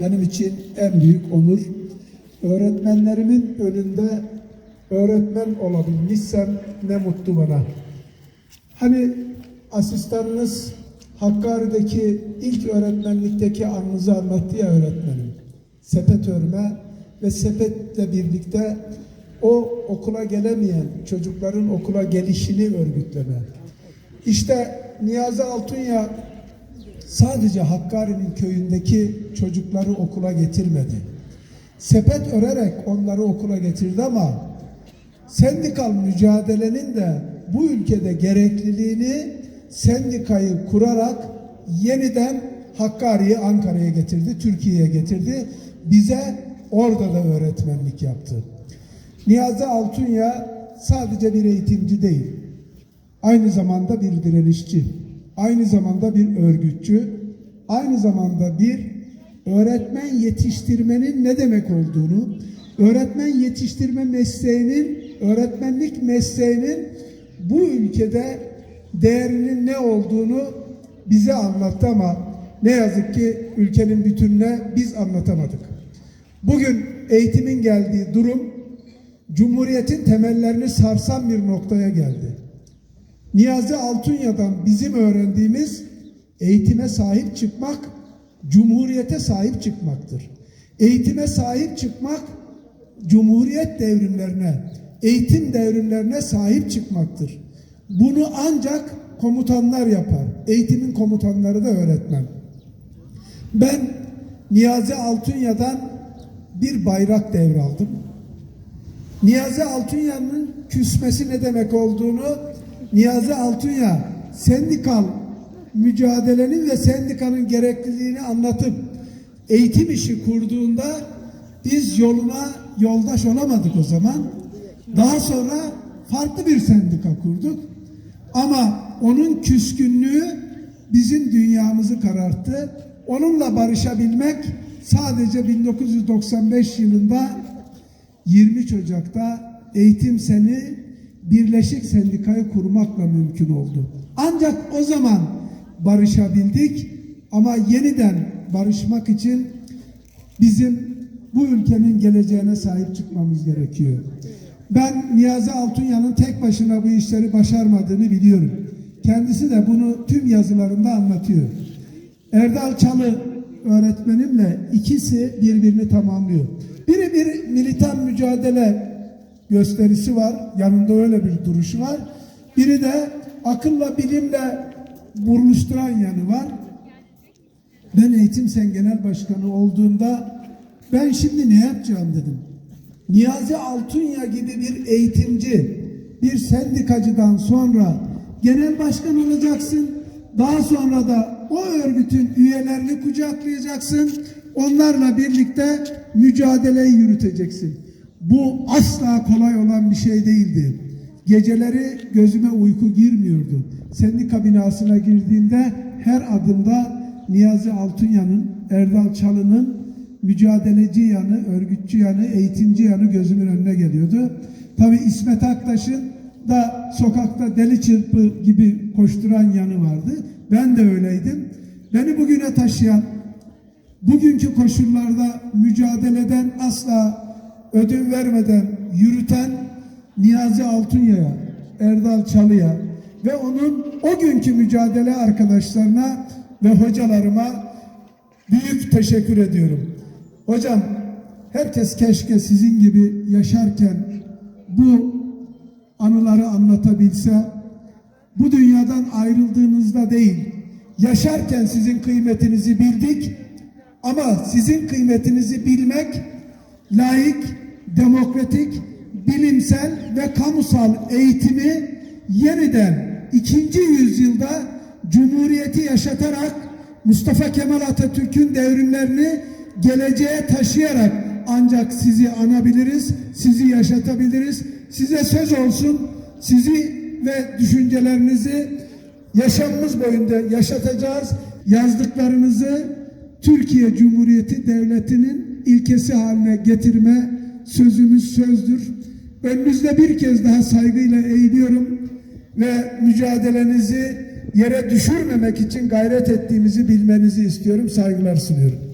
benim için en büyük onur. Öğretmenlerimin önünde öğretmen olabilmişsem ne mutlu bana. Hani asistanınız Hakkari'deki ilk öğretmenlikteki anınızı anlattı ya öğretmenim. Sepet örme ve sepetle birlikte o okula gelemeyen çocukların okula gelişini örgütleme. İşte Niyazi Altunya sadece Hakkari'nin köyündeki çocukları okula getirmedi. Sepet örerek onları okula getirdi ama sendikal mücadelenin de bu ülkede gerekliliğini sendikayı kurarak yeniden Hakkari'yi Ankara'ya getirdi, Türkiye'ye getirdi. Bize orada da öğretmenlik yaptı. Niyazi Altunya sadece bir eğitimci değil. Aynı zamanda bir direnişçi, aynı zamanda bir örgütçü, aynı zamanda bir öğretmen yetiştirmenin ne demek olduğunu, öğretmen yetiştirme mesleğinin, öğretmenlik mesleğinin bu ülkede değerinin ne olduğunu bize anlattı ama ne yazık ki ülkenin bütününe biz anlatamadık. Bugün eğitimin geldiği durum Cumhuriyetin temellerini sarsan bir noktaya geldi. Niyazi Altunya'dan bizim öğrendiğimiz eğitime sahip çıkmak, cumhuriyete sahip çıkmaktır. Eğitime sahip çıkmak, cumhuriyet devrimlerine, eğitim devrimlerine sahip çıkmaktır. Bunu ancak komutanlar yapar. Eğitimin komutanları da öğretmen. Ben Niyazi Altunya'dan bir bayrak devraldım. Niyazi Altunya'nın küsmesi ne demek olduğunu Niyazi Altunya sendikal mücadelenin ve sendikanın gerekliliğini anlatıp eğitim işi kurduğunda biz yoluna yoldaş olamadık o zaman. Daha sonra farklı bir sendika kurduk. Ama onun küskünlüğü bizim dünyamızı kararttı. Onunla barışabilmek sadece 1995 yılında 23 Ocak'ta eğitim seni Birleşik Sendikayı kurmakla mümkün oldu. Ancak o zaman barışabildik ama yeniden barışmak için bizim bu ülkenin geleceğine sahip çıkmamız gerekiyor. Ben Niyazi Altunya'nın tek başına bu işleri başarmadığını biliyorum. Kendisi de bunu tüm yazılarında anlatıyor. Erdal Çalı öğretmenimle ikisi birbirini tamamlıyor. Biri bir militan mücadele gösterisi var. Yanında öyle bir duruşu var. Biri de akılla bilimle burluşturan yanı var. Ben eğitim sen genel başkanı olduğumda ben şimdi ne yapacağım dedim. Niyazi Altunya gibi bir eğitimci, bir sendikacıdan sonra genel başkan olacaksın. Daha sonra da o örgütün üyelerini kucaklayacaksın. Onlarla birlikte mücadeleyi yürüteceksin. Bu asla kolay olan bir şey değildi. Geceleri gözüme uyku girmiyordu. Sendika binasına girdiğimde her adımda Niyazi Altunya'nın, Erdal Çalı'nın mücadeleci yanı, örgütçü yanı, eğitimci yanı gözümün önüne geliyordu. Tabi İsmet Aktaş'ın da sokakta deli çırpı gibi koşturan yanı vardı. Ben de öyleydim. Beni bugüne taşıyan, bugünkü koşullarda mücadeleden asla ödün vermeden yürüten Niyazi Altunya'ya, Erdal Çalı'ya ve onun o günkü mücadele arkadaşlarına ve hocalarıma büyük teşekkür ediyorum. Hocam herkes keşke sizin gibi yaşarken bu anıları anlatabilse bu dünyadan ayrıldığınızda değil yaşarken sizin kıymetinizi bildik ama sizin kıymetinizi bilmek layık, demokratik, bilimsel ve kamusal eğitimi yeniden ikinci yüzyılda Cumhuriyeti yaşatarak Mustafa Kemal Atatürk'ün devrimlerini geleceğe taşıyarak ancak sizi anabiliriz, sizi yaşatabiliriz. Size söz olsun, sizi ve düşüncelerinizi yaşamımız boyunca yaşatacağız. Yazdıklarınızı Türkiye Cumhuriyeti Devleti'nin ilkesi haline getirme sözümüz sözdür. Önünüzde bir kez daha saygıyla eğiliyorum ve mücadelenizi yere düşürmemek için gayret ettiğimizi bilmenizi istiyorum. Saygılar sunuyorum.